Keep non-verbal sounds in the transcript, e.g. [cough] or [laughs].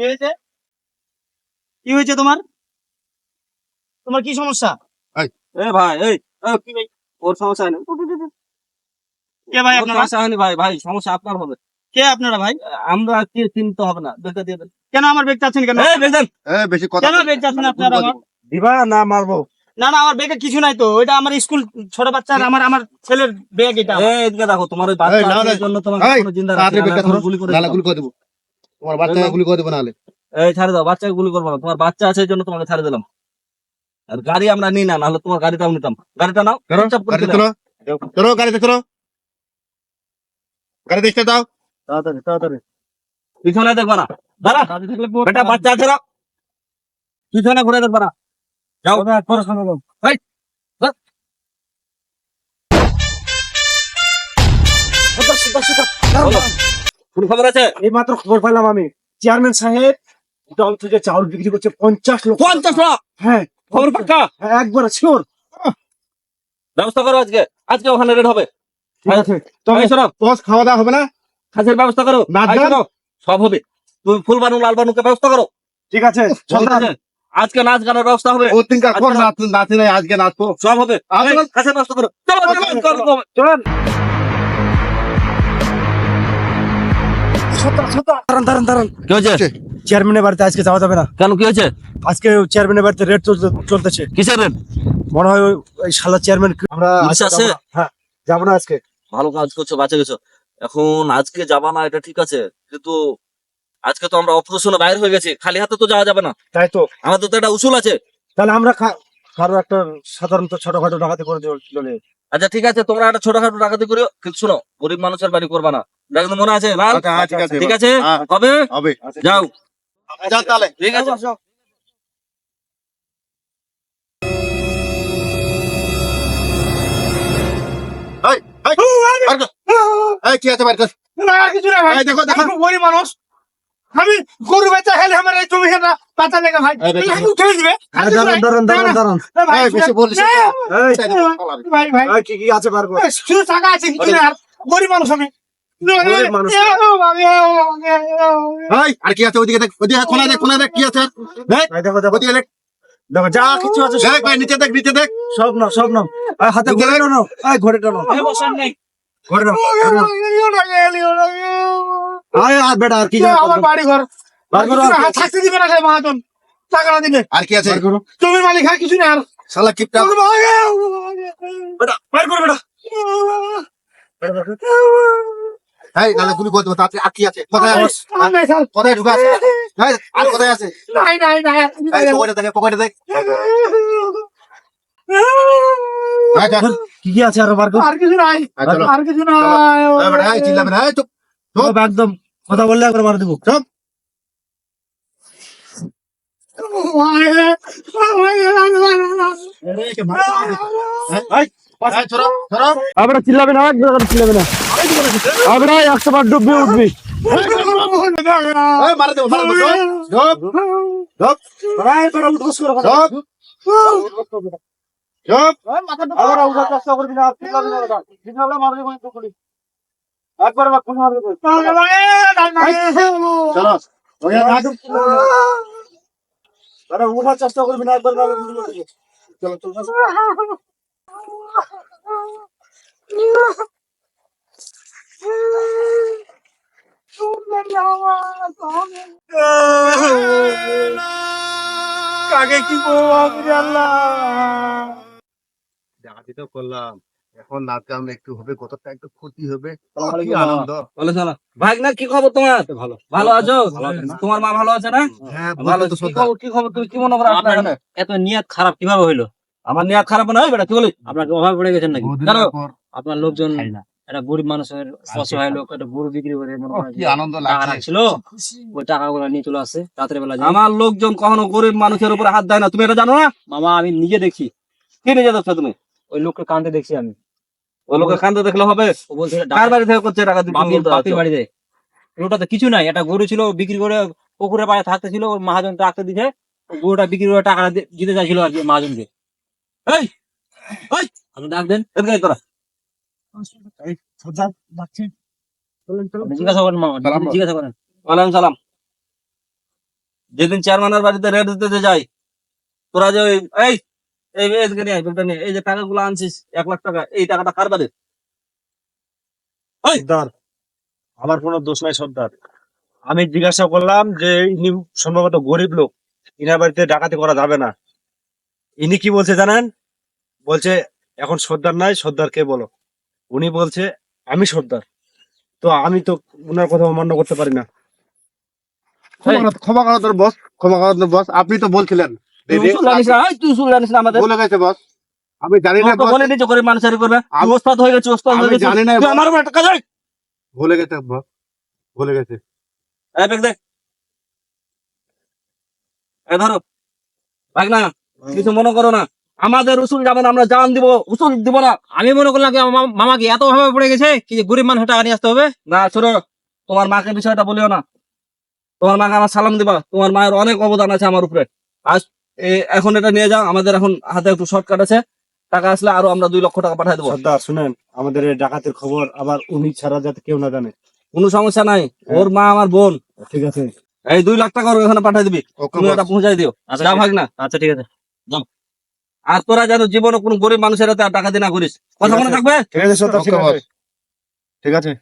কি হয়েছে? কি হয়েছে তোমার? তোমার কি সমস্যা? এ ভাই এই কি ভাই? ওর সমস্যা হয়নি কে ভাই ওর সমস্যা হয়নি ভাই ভাই সমস্যা আপনার হবে। কে আপনারা ভাই? আমরা কি চিনতে হবে না বেকার দিয়ে কেন আমার বেগ চাচ্ছেন কেন? এই বেকার এ বেশি কথা কেন বেগ চাচ্ছেন আপনারা আমার? দিবা না মারবো? না না আমার বেগে কিছু নাই তো। ওইটা আমার স্কুল ছোট বাচ্চার আমার আমার ছেলের বেগ এটা। এই এদিকে দেখো তোমার ওই জন্য কোনো জিন্দা না। গুলি করে নাহলে দিলাম। গুলি করে দেবো। তোমার বাচ্চাকে গুলি করে দেবো নাহলে। এই ছাড়ে দাও বাচ্চাকে গুলি করব না। তোমার বাচ্চা আছে জন্য তোমাকে ছাড়ে দিলাম। আর গাড়ি আমরা নিই না নাহলে তোমার গাড়িটাও নিতাম। গাড়িটা নাও চলো। চলো গাড়িতে চলো। গাড়িতে স্টার্ট দাও। তাড়াতাড়ি তাড়াতাড়ি। পিছনে দেখবা না। দাঁড়া। বেটা বাচ্চা আছে না? পিছনে ঘুরে দেখবা না। যাও। কোন খবর আছে? এই মাত্র খবর পেলাম আমি। চেয়ারম্যান সাহেব দল থেকে চাউল বিক্রি করছে পঞ্চাশ লোক পঞ্চাশ টাকা হ্যাঁ। খবর পাক্কা? হ্যাঁ, একবার শিওর ব্যবস্থা করো আজকে। আজকে ওখানে রেড হবে। ঠিক আছে। তবে শোনো। বস খাওয়া দাওয়া হবে না? খাসির ব্যবস্থা করো। সব হবে। তুমি ফুল বানু লাল বানুকে ব্যবস্থা করো। ঠিক আছে আজকে নাচ গানের ব্যবস্থা হবে। নাচ নাচি নাই আজকে নাচবো। সব হবে। ব্যবস্থা করো। চলো চলো, চলো, কি হয়েছে চেয়ারম্যানের বাড়িতে আজকে যাওয়া যাবে না। কেন কি হয়েছে আজকে চেয়ারম্যানের বাড়িতে রেট চলতেছে। কিসের রেড মনে হয় ওই- শালা চেয়ারম্যান আমরা আজকে আছে? হ্যাঁ যাব না আজকে। ভালো কাজ করছ বাঁচে গেছো। এখন আজকে যাবা না এটা ঠিক আছে। কিন্তু আজকে তো আমরা অপারেশনে বাইরে হয়ে গেছি খালি হাতে তো যাওয়া যাবে না। তাই তো। আমাদের তো একটা উসুল আছে। তাহলে আমরা কারও একটা সাধারণত ছোটখাটো ডাকাতি করে চল- আচ্ছা ঠিক আছে তোমরা একটা ছোটখাটো ডাকাতি করিও। কিন্তু শোনো গরিব মানুষের বাড়ি করবা না। মনে আছে লাল? আচ্ছা হ্যাঁ, ঠিক আছে ঠিক হ্যাঁ। কবে হবে। যাও। তাহলে। ঠিক আছে। এই এই বার কর। এই কি আছে বার কিছু না ভাই। দেখো দেখো। গরিব মানুষ। আমি গরু বেচা খেলে আমার এই জমি খেলা পাতা লেগে ভাই। এই আমি উঠে দিবে। ভাই, ভাই ভাই। কি কি আছে বার শুধু টাকা আছে কিছু না আর গরিব মানুষ আমি। আর কি আছে ওইদিকে দেখ ওইদিকে কোনায় দেখ কোনায় দেখ কি আছে দেখ ওইদিকে দেখ দেখো যা কিছু আছে দেখ ভাই নিচে দেখ নিচে দেখ সব নাও সব নাও হাতে ঘড়ি নাও এই ঘড়ি টানো ঘড়ি নাও। আয় আর বেটা আর কি আমার বাড়ি ঘর থাকতে দিবে না খালি মহাজন টাকা না আর কি আছে জমির মালিক আর কিছু না আর শালা কিপটা বেটা বার করো বেটা এই নালে গুলি করে দেবো তাড়াতাড়ি আর কি আছে কোথায় কোথায় ঢুকে আছে আর কোথায় আছে নাই নাই নাই পকেটে দেখ পকেটে দেখ কি কি আছে আর আর কিছু নাই আর কিছু নাই এই, চিল্লাবে না, চুপ। একদম কথা বললে একবার মার দেবো চুপ। আবার চিল্লাবে না একবার চিল্লাবে না। আবার একশো বার ডুববি উঠবি। এই, মারা দেবো, মারা দেবো, চুপ, চুপ, চুপ, চুপ। আবার উঠার চেষ্টা করবি না একবার চলো, চলো। [laughs] কাকে কি করব আমি তো করলাম। এখন নাচ গান একটু হবে কতটা একটু ক্ষতি হবে। কি আনন্দ? বলে শোনো ভাই না কি খবর তোমার? ভালো। ভালো আছো? তোমার মা ভালো আছে না? হ্যাঁ ভালো কি খবর তুমি কি মনে করো এত নিয়ত খারাপ কীভাবে হইল? আমার নিয়াত খারাপ না হয় বেটা কি বলি আপনাকে অভাব পড়ে গেছেন নাকি? পর আপনার লোকজন একটা গরিব মানুষের অসহায় লোক একটা গরু বিক্রি করে কি আনন্দ রাখছিল ওই টাকাগুলো নিয়ে চলে আসছে রাতের বেলা আমার লোকজন কখনো গরিব মানুষের উপরে হাত দেয় না তুমি এটা জানো না? মামা আমি নিজে দেখছি কি নিজে দেখছ তুমি? ওই লোককে কান্দে দেখছি আমি। ওই লোকের কান্দে দেখলে হবে? ও বলছে কার বাড়ি থেকে করছে টাকা দিতে বাপির? বাড়িতে। ওটাতে কিছু নাই একটা গরু ছিল বিক্রি করে পুকুরের পাড়ে থাকতে ছিল ওর মহাজন রাখতে দিছে। গরুটা বিক্রি করে টাকা দিতে চাইছিল আর কি মহাজনকে। এই এই আপনি ডাক দেন এদিকে আয় তোরা। আপনি জিজ্ঞাসা করেন মামা জিজ্ঞাসা করেন। ওয়ালাইকুম সালাম। যেদিন চেয়ারম্যানের বাড়িতে রেড দিতে যাই তোরা যে ওই এই এদিকে নিয়ে এই যে টাকাগুলো আনছিস এক লাখ টাকা এই টাকাটা কার বাড়ি সর্দার আমার কোনো দোষ নাই সর্দার। আমি জিজ্ঞাসা করলাম যে ইনি সম্ভবত গরিব লোক ইনার বাড়িতে ডাকাতি করা যাবে না। ইনি কি বলছে জানেন? বলছে এখন সর্দার নাই সর্দার কে বলো। উনি বলছে আমি সর্দার। তো আমি তো উনার কথা অমান্য করতে পারি না। ক্ষমা করো- করো বস ক্ষমা করো বস আপনি তো বলছিলেন। গেছে বস আমি জানি না বলে দিচ্ছে গরিব মানুষের করবে ওস্তাদ হয়ে গেছে ওস্তাদ হয়ে গেছে জানি না তুই আমার উপর টাকা ভুলে গেছে boss, ভুলে গেছে। এই ব্যাগ দে এই ধরো। ভাগ না কিছু মনে করো না। আমাদের উসুল যাবে না আমরা জান দিব উসুল দিব না। আমি মনে করলাম মামা- মামাকে এত ভাবে পড়ে গেছে কি যে গরিব মানুষ টাকা নিয়ে আসতে হবে? না শোনো তোমার মাকে বিষয়টা বলিও না। তোমার মাকে আমার সালাম দিবা। তোমার মায়ের অনেক অবদান আছে আমার উপরে। আজ এখন এটা নিয়ে যাও আমাদের এখন হাতে একটু শর্টকাট আছে। টাকা আসলে আরও আমরা দুই লক্ষ টাকা পাঠিয়ে দেবো। সর্দার শুনেন আমাদের এই ডাকাতের খবর আবার উনি ছাড়া যাতে কেউ না জানে। কোনো সমস্যা নাই। ওর মা আমার বোন। ঠিক আছে। এই দুই লাখ টাকা ওর এখানে পাঠিয়ে দিবি। তুমি। এটা পৌঁছাই দিও। আচ্ছা যা ভাগ না। আচ্ছা ঠিক আছে। আর তোরা যেন জীবনে কোনো গরিব মানুষের হাতে আর টাকা দিয়ে না করিস কথা মনে থাকবে? আছে। ঠিক আছে।